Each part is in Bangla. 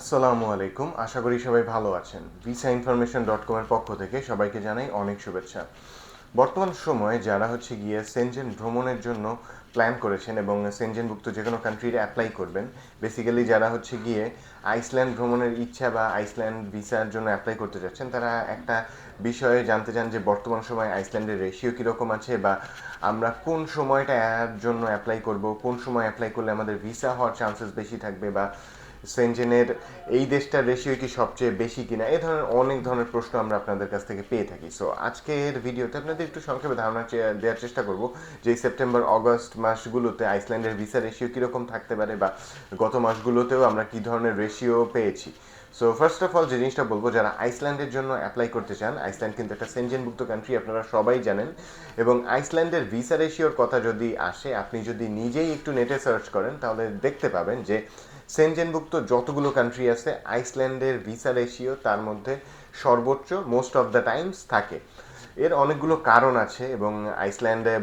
আসসালামু আলাইকুম। আশা করি সবাই ভালো আছেন। ভিসা ইনফরমেশন ডট কমের পক্ষ থেকে সবাইকে জানাই অনেক শুভেচ্ছা। বর্তমান সময়ে যারা হচ্ছে গিয়ে সেনজেন ভ্রমণের জন্য প্ল্যান করেছেন এবং সেনজেনভুক্ত যে কোনো কান্ট্রিতে অ্যাপ্লাই করবেন বেসিক্যালি যারা হচ্ছে গিয়ে আইসল্যান্ড ভ্রমণের ইচ্ছা বা আইসল্যান্ড ভিসার জন্য অ্যাপ্লাই করতে যাচ্ছেন, তারা একটা বিষয়ে জানতে চান যে বর্তমান সময়ে আইসল্যান্ডের রেশিও কীরকম আছে বা আমরা কোন সময়টা এর জন্য অ্যাপ্লাই করব, কোন সময় অ্যাপ্লাই করলে আমাদের ভিসা হওয়ার চান্সেস বেশি থাকবে বা সেনজেনের এই দেশটার রেশিও কি সবচেয়ে বেশি কিনা এই ধরনের অনেক ধরনের প্রশ্ন আমরা আপনাদের কাছ থেকে পেয়ে থাকি। সো আজকের ভিডিওতে আপনাদের একটু সংক্ষেপে ধারণা দেওয়ার চেষ্টা করব যে সেপ্টেম্বর অগস্ট মাসগুলোতে আইসল্যান্ডের ভিসা রেশিও কীরকম থাকতে পারে বা গত মাসগুলোতেও আমরা কী ধরনের রেশিও পেয়েছি। সো ফার্স্ট অফ অল যে জিনিসটা বলব, যারা আইসল্যান্ডের জন্য অ্যাপ্লাই করতে চান আইসল্যান্ড কিন্তু একটা সেনজেনভুক্ত কান্ট্রি আপনারা সবাই জানেন। এবং আইসল্যান্ডের ভিসা রেশিওর কথা যদি আসে, আপনি যদি নিজেই একটু নেটে সার্চ করেন, তাহলে দেখতে পাবেন যে সেনজেনভুক্ত যতগুলো কান্ট্রি আছে আইসল্যান্ডের ভিসা রেশিও তার মধ্যে সর্বোচ্চ মোস্ট অফ দ্য টাইমস থাকে। এর অনেকগুলো কারণ আছে এবং আইসল্যান্ডে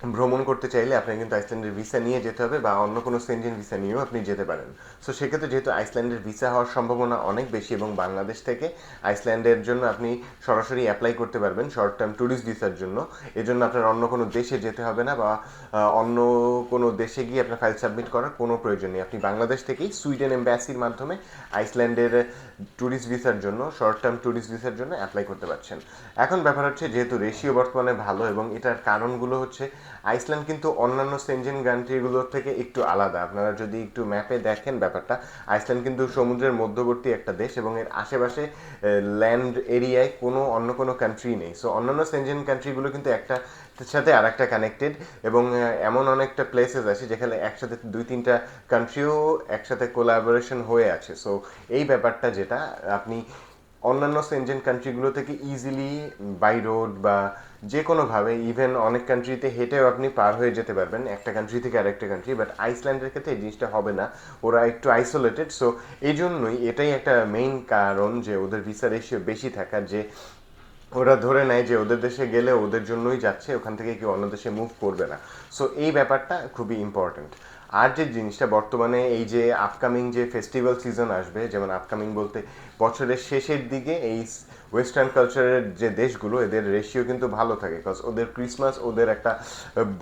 ভ্রমণ করতে চাইলে আপনাকে কিন্তু আইসল্যান্ডের ভিসা নিয়ে যেতে হবে বা অন্য কোনো সেনজেন ভিসা নিয়েও আপনি যেতে পারেন। সো সেক্ষেত্রে যেহেতু আইসল্যান্ডের ভিসা হওয়ার সম্ভাবনা অনেক বেশি এবং বাংলাদেশ থেকে আইসল্যান্ডের জন্য আপনি সরাসরি অ্যাপ্লাই করতে পারবেন শর্ট টার্ম ট্যুরিস্ট ভিসার জন্য। এজন্য আপনার অন্য কোনো দেশে যেতে হবে না বা অন্য কোনো দেশে গিয়ে আপনার ফাইল সাবমিট করার কোনো প্রয়োজন নেই। আপনি বাংলাদেশ থেকেই সুইডেন এম্বাসির মাধ্যমে আইসল্যান্ডের ট্যুরিস্ট ভিসার জন্য শর্ট টার্ম ট্যুরিস্ট ভিসার জন্য অ্যাপ্লাই করতে পারছেন। এখন ব্যাপার হচ্ছে যেহেতু রেশিও বর্তমানে ভালো এবং এটার কারণগুলো হচ্ছে আইসল্যান্ড কিন্তু অন্যান্য সেনজেন কান্ট্রিগুলোর থেকে একটু আলাদা। আপনারা যদি একটু ম্যাপে দেখেন ব্যাপারটা, আইসল্যান্ড কিন্তু সমুদ্রের মধ্যবর্তী একটা দেশ এবং এর আশেপাশে ল্যান্ড এরিয়ায় কোনো, অন্য কোনো কান্ট্রি নেই। সো অন্যান্য সেনজেন কান্ট্রিগুলো কিন্তু একটা সাথে আর একটা কানেক্টেড এবং এমন অনেকটা প্লেসেস আছে যেখানে একসাথে দুই, তিনটা কান্ট্রিও একসাথে কোলাবোরেশন হয়ে আছে। সো এই ব্যাপারটা যেটা, আপনি অন্যান্য সেনজেন কান্ট্রিগুলো থেকে ইজিলি বাই রোড বা যে কোনোভাবে ইভেন অনেক কান্ট্রিতে হেঁটেও আপনি পার হয়ে যেতে পারবেন, একটা কান্ট্রি থেকে আরেকটা কান্ট্রি বাট আইসল্যান্ডের ক্ষেত্রে এই জিনিসটা হবে না। ওরা একটু আইসোলেটেড সো এই জন্যই এটাই একটা মেইন কারণ যে ওদের ভিসা রেশিও বেশি থাকার যে ওরা ধরে নেয় যে ওদের দেশে গেলে ওদের জন্যই যাচ্ছে, ওখান থেকে কেউ অন্য দেশে মুভ করবে না। সো এই ব্যাপারটা খুবই ইম্পর্ট্যান্ট আর যে জিনিসটা বর্তমানে এই যে আপকামিং যে ফেস্টিভ্যাল সিজন আসবে, যেমন আপকামিং বলতে বছরের শেষের দিকে এই ওয়েস্টার্ন কালচারের যে দেশগুলো, এদের রেশিও কিন্তু ভালো থাকে। বিকজ ওদের ক্রিসমাস ওদের একটা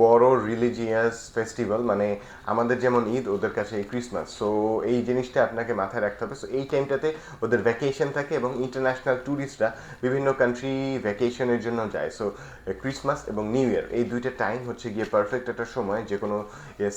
বড় রিলিজিয়াস ফেস্টিভ্যাল মানে আমাদের যেমন ঈদ, ওদের কাছে এই ক্রিসমাস সো এই জিনিসটা আপনাকে মাথায় রাখতে হবে। সো এই টাইমটাতে ওদের ভ্যাকেশন থাকে এবং ইন্টারন্যাশনাল ট্যুরিস্টরা বিভিন্ন কান্ট্রি ভ্যাকেশনের জন্য যায়। সো ক্রিসমাস এবং নিউ ইয়ার এই দুইটা টাইম হচ্ছে গিয়ে পারফেক্ট একটা সময় যে কোনো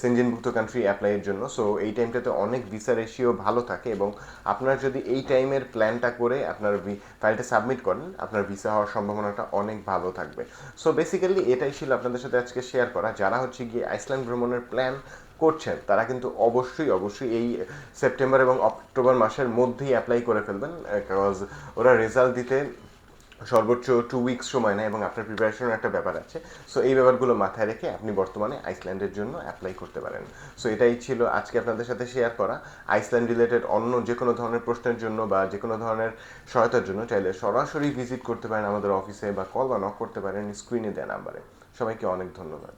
সেনজেনভুক্ত কান্ট্রি অ্যাপ্লাইয়ের জন্য সো এই টাইমটাতে অনেক ভিসা রেশিও ভালো থাকে এবং আপনার যদি এই টাইমের প্ল্যানটা করে আপনার ফাইলটা সাবমিট করেন, আপনার ভিসা হওয়ার সম্ভাবনাটা অনেক ভালো থাকবে। সো বেসিক্যালি এটাই ছিল আপনাদের সাথে আজকে শেয়ার করা। যারা হচ্ছে গিয়ে আইসল্যান্ড ভ্রমণের প্ল্যান করছেন, তারা কিন্তু অবশ্যই অবশ্যই এই সেপ্টেম্বর এবং অক্টোবর মাসের মধ্যেই অ্যাপ্লাই করে ফেলবেন বিকজ ওরা রেজাল্ট দিতে সর্বোচ্চ টু উইকস সময় নেয় এবং আপনার প্রিপারেশনের একটা ব্যাপার আছে। সো এই ব্যাপারগুলো মাথায় রেখে আপনি বর্তমানে আইসল্যান্ডের জন্য অ্যাপ্লাই করতে পারেন। সো এটাই ছিল আজকে আপনাদের সাথে শেয়ার করা। আইসল্যান্ড রিলেটেড অন্য যে কোনো ধরনের প্রশ্নের জন্য বা যে কোনো ধরনের সহায়তার জন্য চাইলে সরাসরি ভিজিট করতে পারেন আমাদের অফিসে বা কল বা নক করতে পারেন স্ক্রিনে দেওয়া নাম্বারে সবাইকে অনেক ধন্যবাদ।